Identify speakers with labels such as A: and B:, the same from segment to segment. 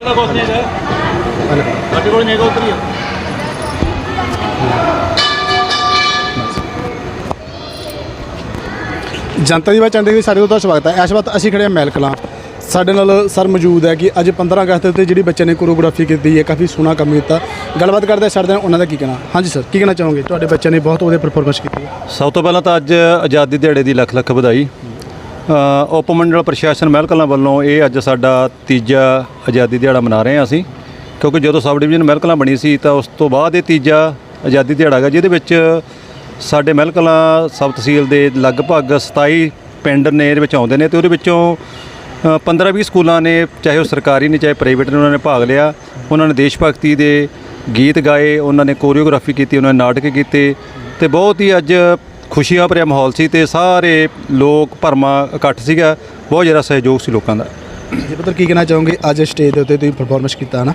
A: ਸਾਡੇ ਕੋਲ ਉੱਤਰੀ ਆ।
B: ਜਨਤਾ ਦੀ ਬਾਤ ਚੰਦੇ ਵੀ ਸਾਡੇ ਦਾ ਸਵਾਗਤ ਹੈ। ਇਸ ਵਕਤ ਅਸੀਂ ਖੜੇ ਹਾਂ ਮਹਿਲ ਕਲਾਂ। ਸਾਡੇ ਨਾਲ ਸਰ ਮੌਜੂਦ ਹੈ ਕਿ ਅੱਜ 15 ਅਗਸਤ ਤੇ ਜਿਹੜੀ ਬੱਚੇ ਨੇ ਕੋਰੀਓਗ੍ਰਾਫੀ ਕੀਤੀ ਹੈ ਕਾਫੀ ਸੋਹਣਾ ਕੰਮ ਕੀਤਾ। ਗੱਲਬਾਤ ਕਰਦੇ ਹਾਂ ਸਾਡੇ ਨਾਲ ਉਹਨਾਂ ਦਾ ਕੀ ਕਹਿਣਾ? ਹਾਂਜੀ ਸਰ ਕੀ ਕਹਿਣਾ ਚਾਹੋਗੇ? ਤੁਹਾਡੇ ਬੱਚੇ ਨੇ ਬਹੁਤ ਵਧੀਆ ਪਰਫਾਰਮੈਂਸ ਕੀਤੀ। ਹੈ
C: ਸਭ ਤੋਂ ਪਹਿਲਾਂ ਤਾਂ ਅੱਜ ਆਜ਼ਾਦੀ ਦਿਹਾੜੇ ਦੀ ਲੱਖ ਲੱਖ ਵਧਾਈ। ਉਪ ਮੰਡਲ ਪ੍ਰਸ਼ਾਸਨ ਮਹਿਲਕਲਾਂ ਵੱਲੋਂ ਇਹ ਅੱਜ ਸਾਡਾ ਤੀਜਾ ਆਜ਼ਾਦੀ ਦਿਹਾੜਾ ਮਨਾ ਰਹੇ ਹਾਂ ਅਸੀਂ। ਕਿਉਂਕਿ ਜਦੋਂ ਸਬ ਡਿਵੀਜ਼ਨ ਮਹਿਲਕਲਾਂ ਬਣੀ ਸੀ ਤਾਂ ਉਸ ਤੋਂ ਬਾਅਦ ਇਹ ਤੀਜਾ ਆਜ਼ਾਦੀ ਦਿਹਾੜਾ ਹੈਗਾ, ਜਿਹਦੇ ਵਿੱਚ ਸਾਡੇ ਮਹਿਲਕਲਾਂ ਸਬ ਤਹਿਸੀਲ ਦੇ ਲਗਭਗ 27 ਪਿੰਡ ਨੇ ਇਹਦੇ ਵਿੱਚ ਆਉਂਦੇ ਨੇ ਤੇ ਉਹਦੇ ਵਿੱਚੋਂ 15-20 ਸਕੂਲਾਂ ਨੇ, ਚਾਹੇ ਉਹ ਸਰਕਾਰੀ ਨੇ, ਚਾਹੇ ਪ੍ਰਾਈਵੇਟ ਨੇ, ਉਹਨਾਂ ਨੇ ਭਾਗ ਲਿਆ। ਉਹਨਾਂ ਨੇ ਦੇਸ਼ ਭਗਤੀ ਦੇ ਗੀਤ ਗਾਏ, ਉਹਨਾਂ ਨੇ ਕੋਰੀਓਗ੍ਰਾਫੀ ਕੀਤੀ, ਉਹਨਾਂ ਨੇ ਨਾਟਕ ਕੀਤੇ ਤੇ ਬਹੁਤ ਹੀ ਅੱਜ ਖੁਸ਼ੀਆਂ ਭਰਿਆ ਮਾਹੌਲ ਸੀ ਤੇ ਸਾਰੇ ਲੋਕ ਭਰਮਾ ਇਕੱਠ ਸੀਗਾ। ਬਹੁਤ ਜ਼ਿਆਦਾ ਸਹਿਯੋਗ ਸੀ ਲੋਕਾਂ ਦਾ।
B: ਜੀ ਪੁੱਤਰ ਕੀ ਕਹਿਣਾ ਚਾਹੋਗੇ? ਅੱਜ ਸਟੇਜ ਦੇ ਉੱਤੇ ਤੁਸੀਂ ਪਰਫਾਰਮੈਂਸ ਕੀਤਾ ਨਾ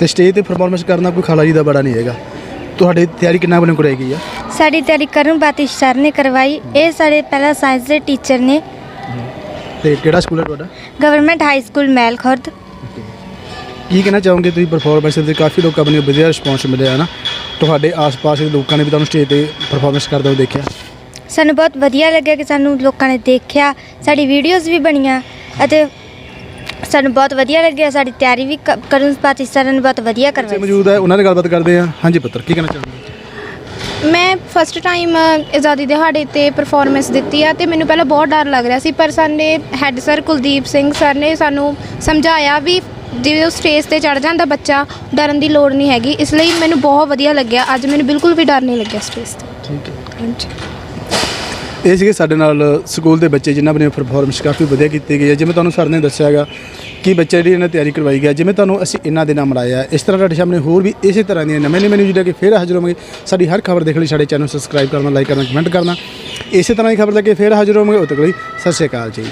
B: ਤੇ ਸਟੇਜ ਤੇ ਪਰਫਾਰਮੈਂਸ ਕਰਨਾ ਕੋਈ ਖਾਲਾ ਜੀ ਦਾ ਬੜਾ ਨਹੀਂ ਹੈਗਾ। ਤੁਹਾਡੀ ਤਿਆਰੀ ਕਿੰਨਾ ਬਣੇ ਕਰਾਈ ਗਈ ਆ?
D: ਸਾਡੀ ਤਿਆਰੀ ਕਰਮ ਬਾਤਿਸ਼ ਸਰ ਨੇ ਕਰਵਾਈ। ਇਹ ਸਾਡੇ ਪਹਿਲਾਂ ਸਾਇੰਸ ਦੇ ਟੀਚਰ ਨੇ।
B: ਤੇ ਕਿਹੜਾ ਸਕੂਲ ਹੈ ਤੁਹਾਡਾ?
D: Government high school Mail Khurd
B: ਕੀ ਕਹਿਣਾ ਚਾਹੋਗੇ ਤੁਸੀਂ? ਪਰਫਾਰਮੈਂਸ ਦੇ ਕਾਫੀ ਲੋਕਾਂ ਨੂੰ ਵਧੀਆ ਰਿਸਪੌਂਸ ਮਿਲਿਆ ਨਾ ਤੁਹਾਡੇ ਆਸ-ਪਾਸ ਦੇ ਲੋਕਾਂ ਨੇ ਵੀ ਤੁਹਾਨੂੰ ਸਟੇਜ ਤੇ ਪਰਫਾਰਮੈਂਸ ਕਰਦੇ ਹੋਏ ਦੇਖਿਆ?
D: ਸਾਨੂੰ ਬਹੁਤ ਵਧੀਆ ਲੱਗਿਆ ਕਿ ਸਾਨੂੰ ਲੋਕਾਂ ਨੇ ਦੇਖਿਆ ਸਾਡੀ ਵੀਡੀਓਜ਼ ਵੀ ਬਣੀਆਂ ਅਤੇ ਸਾਨੂੰ ਬਹੁਤ ਵਧੀਆ ਲੱਗਿਆ ਸਾਡੀ ਤਿਆਰੀ ਵੀ ਕ- ਕਰਮ ਬਾਤਿਸ਼ ਸਰ ਨੇ ਬਹੁਤ ਵਧੀਆ
B: ਬੱਚੇ
D: ਕਰਵਾਈ।
B: ਮੌਜੂਦ ਹੈ ਉਹਨਾਂ ਨਾਲ ਗੱਲਬਾਤ ਕਰਦੇ ਆ ਹਾਂਜੀ ਪੁੱਤਰ ਕੀ ਕਹਿਣਾ ਚਾਹੋਗੇ
E: ਮੈਂ ਫਸਟ ਟਾਈਮ ਆਜ਼ਾਦੀ ਦਿਹਾੜੇ ਤੇ ਪਰਫਾਰਮੈਂਸ ਦਿੱਤੀ ਆ ਤੇ ਮੈਨੂੰ ਪਹਿਲਾਂ ਬਹੁਤ ਡਰ ਲੱਗ ਰਿਹਾ ਸੀ ਪਰ ਸਾਡੇ head sir Kuldeep Singh sir ਨੇ ਸਾਨੂੰ ਸਮਝਾਇਆ ਵੀ ਜਦੋਂ ਸਟੇਜ ਤੇ ਚੜ ਜਾਂਦਾ ਬੱਚਾ ਡਰਨ ਦੀ ਲੋੜ ਨਹੀਂ ਹੈਗੀ। ਇਸ ਲਈ ਮੈਨੂੰ ਬਹੁਤ ਵਧੀਆ ਲੱਗਿਆ। ਅੱਜ ਮੈਨੂੰ ਬਿਲਕੁਲ ਵੀ ਡਰ ਨਹੀਂ ਲੱਗਿਆ ਸਟੇਜ ਤੇ।
B: ਠੀਕ ਹੈ।
E: ਹਾਂਜੀ।
B: ਇਹ ਸੀਗੇ ਸਾਡੇ ਨਾਲ ਸਕੂਲ ਦੇ ਬੱਚੇ ਜਿਨ੍ਹਾਂ ਨੇ ਪਰਫਾਰਮੈਂਸ ਕਾਫੀ ਵਧੀਆ ਕੀਤੀ ਗਈ ਹੈ। ਜਿਵੇਂ ਤੁਹਾਨੂੰ ਸਰ ਨੇ ਦੱਸਿਆ ਹੈਗਾ ਕਿ ਬੱਚੇ ਜਿਹੜੀ ਇਹਨਾਂ ਤਿਆਰੀ ਕਰਵਾਈ ਗਿਆ ਜਿਵੇਂ ਤੁਹਾਨੂੰ ਅਸੀਂ ਇਹਨਾਂ ਦੇ ਨਾਮ ਮਨਾਇਆ ਇਸ ਤਰ੍ਹਾਂ ਤੁਹਾਡੇ ਸਾਹਮਣੇ ਹੋਰ ਵੀ ਇਸੇ ਤਰ੍ਹਾਂ ਦੀਆਂ ਨਵੇਂ ਨਵੇਂ ਨਿਊਜ਼ ਲੈ ਕੇ ਫੇਰ ਹਾਜ਼ਰ ਹੋਵਾਂਗੇ। ਸਾਡੀ ਹਰ ਖਬਰ ਦੇਖ ਲਈ ਸਾਡੇ ਚੈਨਲ ਸਬਸਕ੍ਰਾਈਬ ਕਰਨਾ ਲਾਈਕ ਕਰਨਾ ਕਮੈਂਟ ਕਰਨਾ। ਇਸੇ ਤਰ੍ਹਾਂ ਦੀ ਖਬਰ ਲੈ ਕੇ ਫੇਰ ਹਾਜ਼ਰ ਹੋਵਾਂਗੇ। ਉਦੋਂ ਤੱਕ ਲਈ ਸਤਿ ਸ਼੍ਰੀ ਅਕਾਲ ਜੀ।